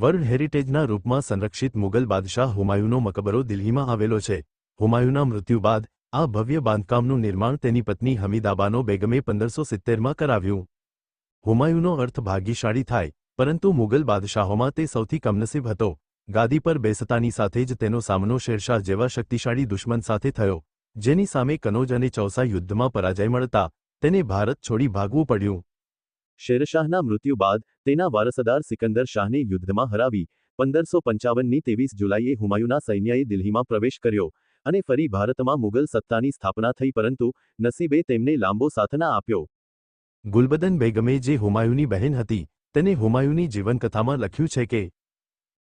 World હેરિટેજના રૂપમાં સંરક્ષિત મુગલ બાદશાહ હુમાયુનો મકબરો દિલ્હીમાં આવેલો છે. હુમાયુના મૃત્યુ બાદ, આ ભવ્ય બાંધકામનું નિર્માણ તેની પત્ની હમીદાબાનો બેગમે પંદરસો સિત્તેરમાં કરાવ્યું. હુમાયુનો અર્થ ભાગ્યશાળી થાય, પરંતુ મુગલ બાદશાહોમાં તે સૌથી કમનસીબ હતો. ગાદી પર બેસતાની સાથે જ તેનો સામનો શેરશાહ જેવા શક્તિશાળી દુશ્મન સાથે થયો, જેની સામે કનોજ અને ચૌસા યુદ્ધમાં પરાજય મળતા, તેને ભારત છોડી ભાગવું પડ્યું. શેરશાહના મૃત્યુ બાદ તેના વારસદાર સિકંદર શાહને યુદ્ધમાં હરાવી પંદરસો પંચાવનની ત્રેવીસ જુલાઈએ હુમાયુના સૈન્યએ દિલ્હીમાં પ્રવેશ કર્યો અને ફરી ભારતમાં મુગલ સત્તાની સ્થાપના થઈ પરંતુ નસીબે તેમને લાંબો સાથ ના આપ્યો. ગુલબદન બેગમે જે હુમાયુની બહેન હતી તેને હુમાયુની જીવનકથામાં લખ્યું છે કે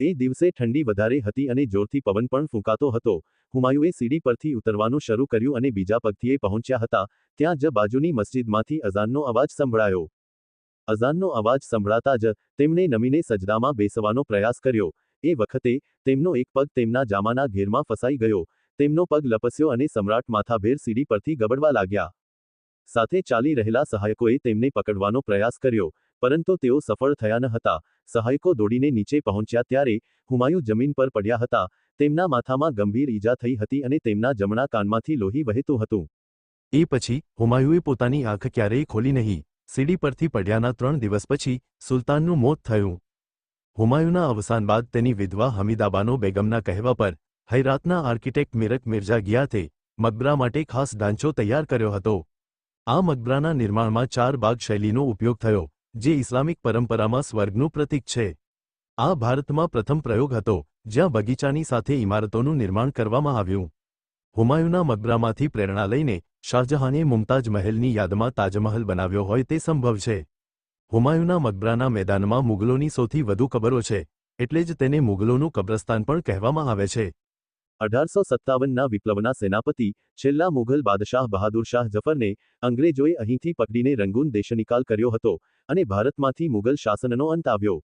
એ દિવસે ઠંડી વધારે હતી અને જોરથી પવન પણ ફૂંકાતો હતો. હુમાયુએ સીડી પરથી ઉતરવાનું શરૂ કર્યું અને બીજા પગથીએ પહોંચ્યા હતા ત્યાં જ બાજુની મસ્જિદમાંથી અઝાનનો અવાજ સંભળાયો. અઝાનનો અવાજ સંભળાતા જ તેમણે નમીને સજદામાં બેસવાનો પ્રયાસ કર્યો. એ વખતે તેમનો એક પગ તેમના જામાના ઘેરમાં ફસાઈ ગયો. તેમનો પગ લપસ્યો અને સમ્રાટ માથાભેર સીડી પરથી ગબડવા લાગ્યા. સાથે ચાલી રહેલા સહાયકોએ તેમને પકડવાનો પ્રયાસ કર્યો, પરંતુ તેઓ સફળ થયા ન હતા. સહાયકો દોડીને નીચે પહોંચ્યા ત્યારે હુમાયુ જમીન પર પડ્યા હતા. તેમના માથામાં ગંભીર ઈજા થઈ હતી અને તેમના જમણા કાનમાંથી લોહી વહેતું હતું. એ પછી હુમાયુએ પોતાની આંખ ક્યારેય ખોલી નહીં. સીડી પરથી પડ્યાના ત્રણ દિવસ પછી સુલતાનનું મોત થયું. હુમાયુના અવસાન બાદ તેની વિધવા હમીદાબાનો બેગમના કહેવા પર હૈરાતના આર્કિટેક્ટ મિરક મિર્ઝા ગિયાથે મકબરા માટે ખાસ ઢાંચો તૈયાર કર્યો હતો. આ મકબરાના નિર્માણમાં ચાર બાગ શૈલીનો ઉપયોગ થયો, જે ઇસ્લામિક પરંપરામાં સ્વર્ગનું પ્રતીક છે. આ ભારતમાં પ્રથમ પ્રયોગ હતો, જ્યાં બગીચાની સાથે ઇમારતોનું નિર્માણ કરવામાં આવ્યું. હુમાયુના મકબરામાંથી પ્રેરણા લઈને શાહજહાને મુમતાજ મહેલની યાદમાં તાજમહલ બનાવ્યો હોય તે સંભવ છે. હુમાયુના મકબરાના મેદાનમાં મુગલોની સૌથી વધુ કબરો છે, એટલે જ તેને મુગલોનું કબ્રસ્તાન પણ કહેવામાં આવે છે. અઢારસો સત્તાવનના વિપ્લવના સેનાપતિ છેલ્લા મુઘલ બાદશાહ બહાદુર શાહ જફરને અંગ્રેજોએ અહીંથી પકડીને રંગૂન દેશનિકાલ કર્યો હતો અને ભારતમાંથી મુગલ શાસનનો અંત આવ્યો.